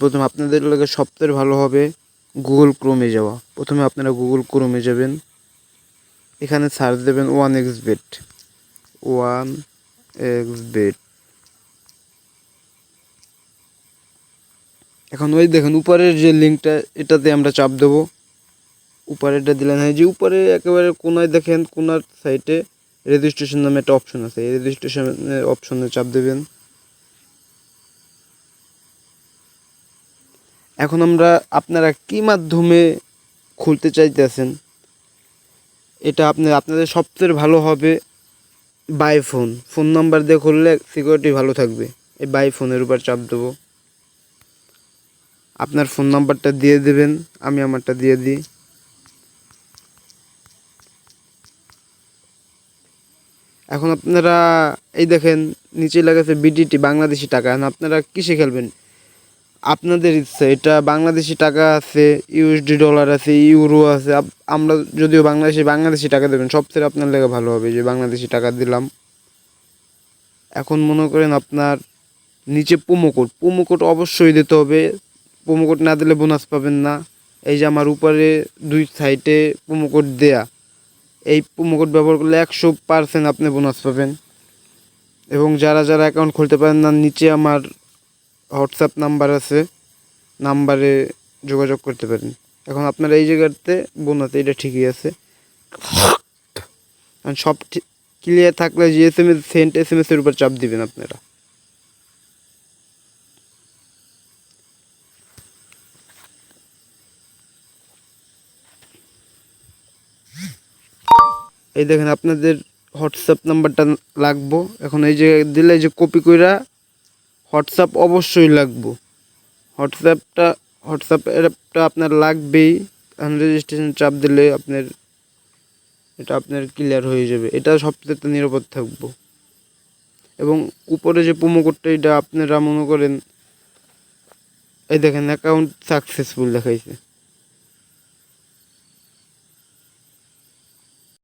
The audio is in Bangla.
প্রথমে আপনাদের লাগে সবথেকে ভালো হবে গুগল ক্রোমে যাওয়া। প্রথমে আপনারা গুগল ক্রোমে যাবেন। এখানে সার্চ দেবেন one X bet one X bet এখন ওই দেখেন, উপরের যে লিঙ্কটা এটাতে আমরা চাপ দেবো। উপরেরটা দিলেন হয়, যে উপরে একেবারে কোনায় দেখেন, কোনার সাইটে রেজিস্ট্রেশন নামে একটা অপশন আছে। এই রেজিস্ট্রেশনের অপশনে চাপ দেবেন। এখন আমরা আপনারা কি মাধ্যমে খুলতে চাইতেছেন? এটা আপনার, আপনাদের সবচেয়ে ভালো হবে বাই ফোন ফোন নাম্বার দিয়ে খুললে সিকিউরিটি ভালো থাকবে। এই বাই ফোনের উপর চাপ দেবো। আপনার ফোন নাম্বারটা দিয়ে দেবেন, আমি আমারটা দিয়ে দিই। এখন আপনারা, এই দেখেন, নিচে লেগেছে বিডিটি বাংলাদেশি টাকা। আপনারা কিসে খেলবেন? আপনাদের ইচ্ছা, এটা বাংলাদেশি টাকা আছে ইউএসডি ডলার আছে ইউরো আছে আমরা যদিও বাংলাদেশি বাংলাদেশি টাকা দেবেন সবচেয়ে আপনার লেগে ভালো হবে, যে বাংলাদেশি টাকা দিলাম। এখন মনে করেন আপনার নিচে প্রোমো কোড প্রোমো কোড অবশ্যই দিতে হবে প্রোমো কোড না দিলে বোনাস পাবেন না। এই যে আমার উপরে দুই সাইডে প্রোমো কোড দেয়া, এই প্রোমো কোড ব্যবহার করলে একশো পার্সেন্ট আপনি বোনাস পাবেন। এবং যারা যারা অ্যাকাউন্ট খুলতে পারেন না, নিচে আমার হোয়াটসঅ্যাপ নাম্বার আছে, নাম্বারে যোগাযোগ করতে পারেন। এখন আপনারা এই জায়গাতে বোনাস এটা ঠিকই আছে। এখন সব ক্লিয়ার থাকলে যে S M S sent S M এসের উপর চাপ দিবেন আপনারা। এই দেখেন আপনাদের হোয়াটসঅ্যাপ নাম্বারটা লাগবো। এখন এই যে দিলে যে কপি কইরা হোয়াটসঅ্যাপ অবশ্যই লাগবো। হোয়াটসঅ্যাপটা, হোয়াটসঅ্যাপ অ্যাপটা আপনার লাগবেই। রেজিস্ট্রেশন চাপ দিলে আপনার, এটা আপনার ক্লিয়ার হয়ে যাবে। এটা সবচেয়ে নিরাপদ থাকব। এবং উপরে যে প্রোমো কোডটা এটা আপনারা মনে করেন, এই দেখেন অ্যাকাউন্ট সাকসেসফুল দেখাইছে।